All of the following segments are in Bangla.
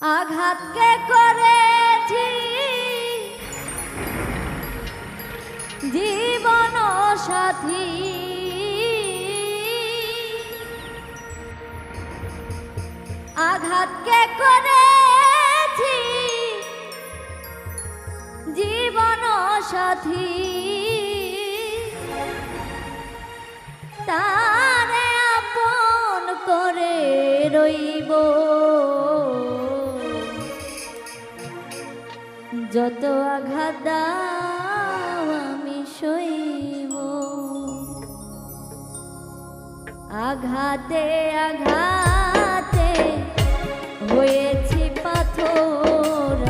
আঘাতকে করেছি। জীবন সাথী। আঘাতকে করেছি। জীবন সাথী। তারে আপন করে রইব। যত আঘাত দাও আমি সইব। আঘাতে আঘাতে হয়েছি পাথর।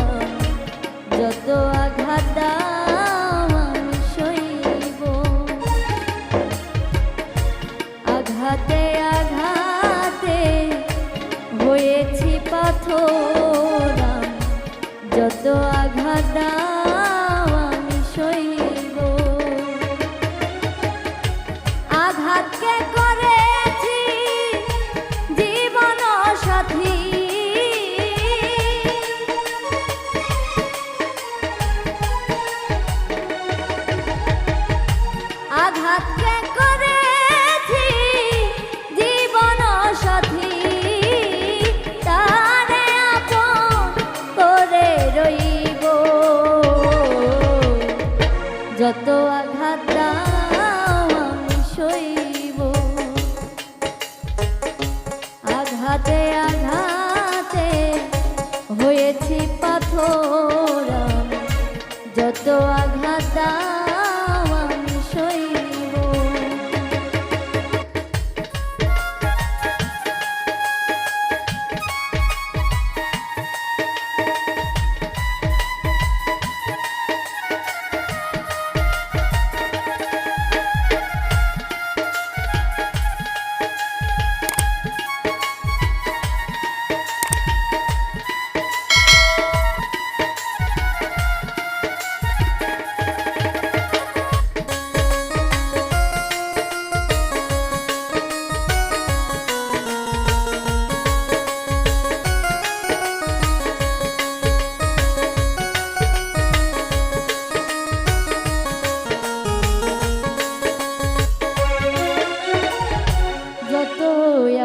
যত আঘাত দাও গেছি পাথর যত আঘাতা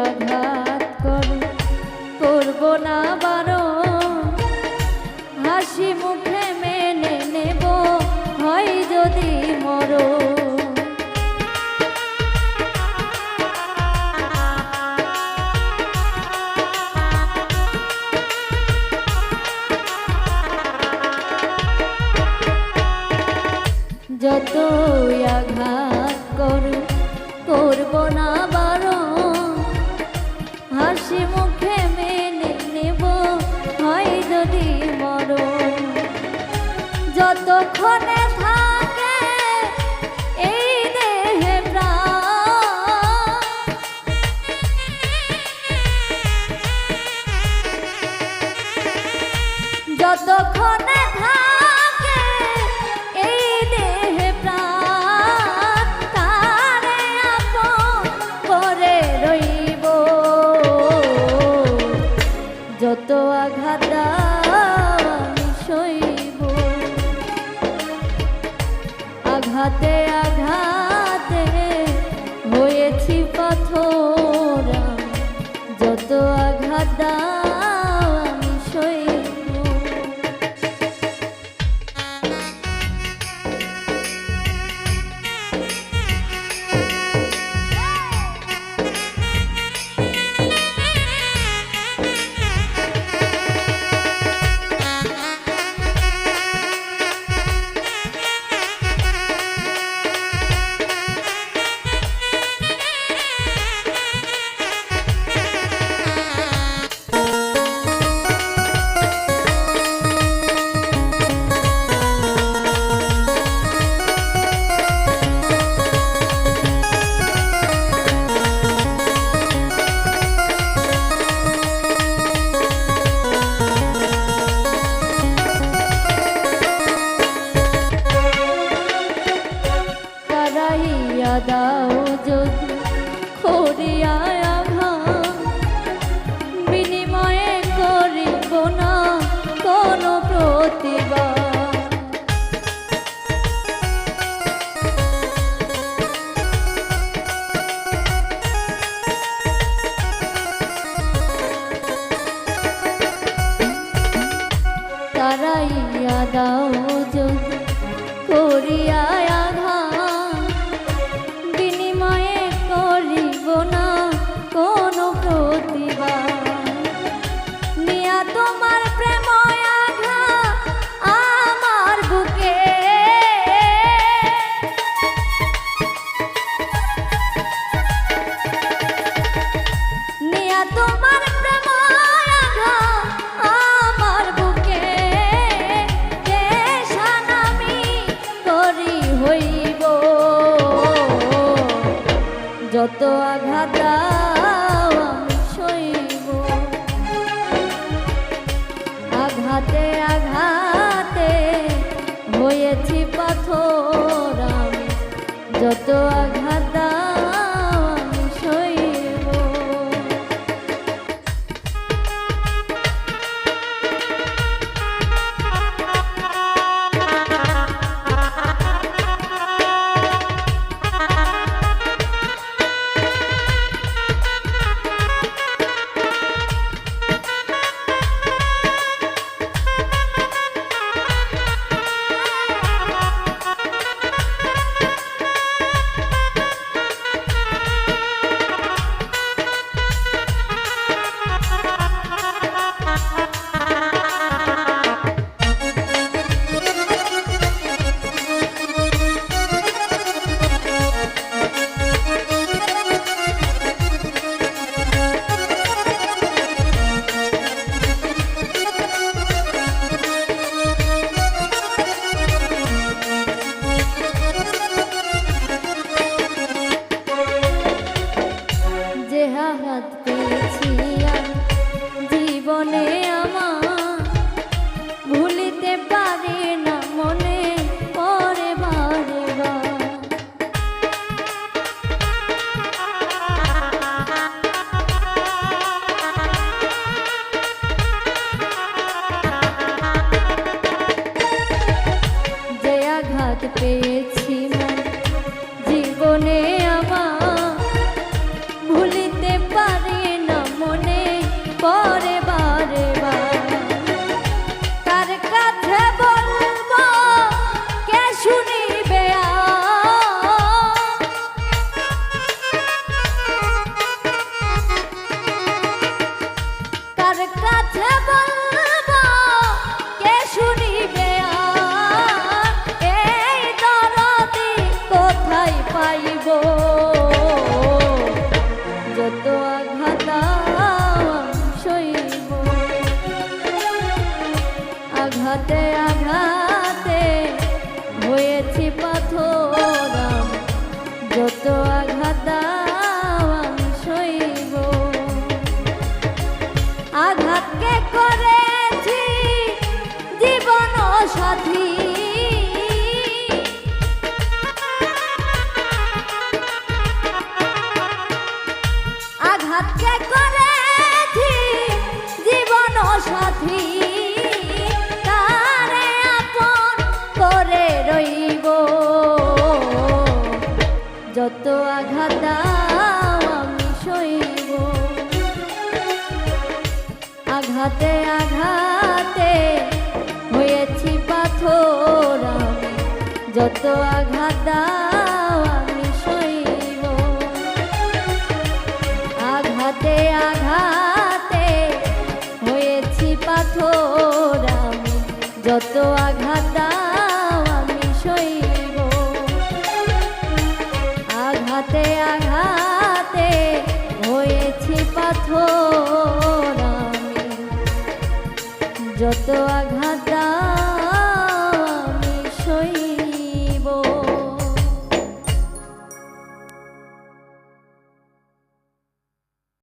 আঘাত করো করব না কতক্ষণে I've দাও যদি যত আঘাত আমি আঘাতে আঘাতে হয়েছি পাথর যত আঘাত পেয়েছি মা। জীবনে যত আঘাত সইব। আঘাতে আঘাতে হয়েছি পাথর যত আঘাত সইব। আঘাতকে করেছি জীবন সাথী। যত আঘাত আমি সইব। আঘাতে আঘাতে হয়েছি পাথর, আমি যত আঘাত আমি সইব। আঘাতে আঘাতে হয়েছি পাথর, আমি যত আঘাত যত আঘাত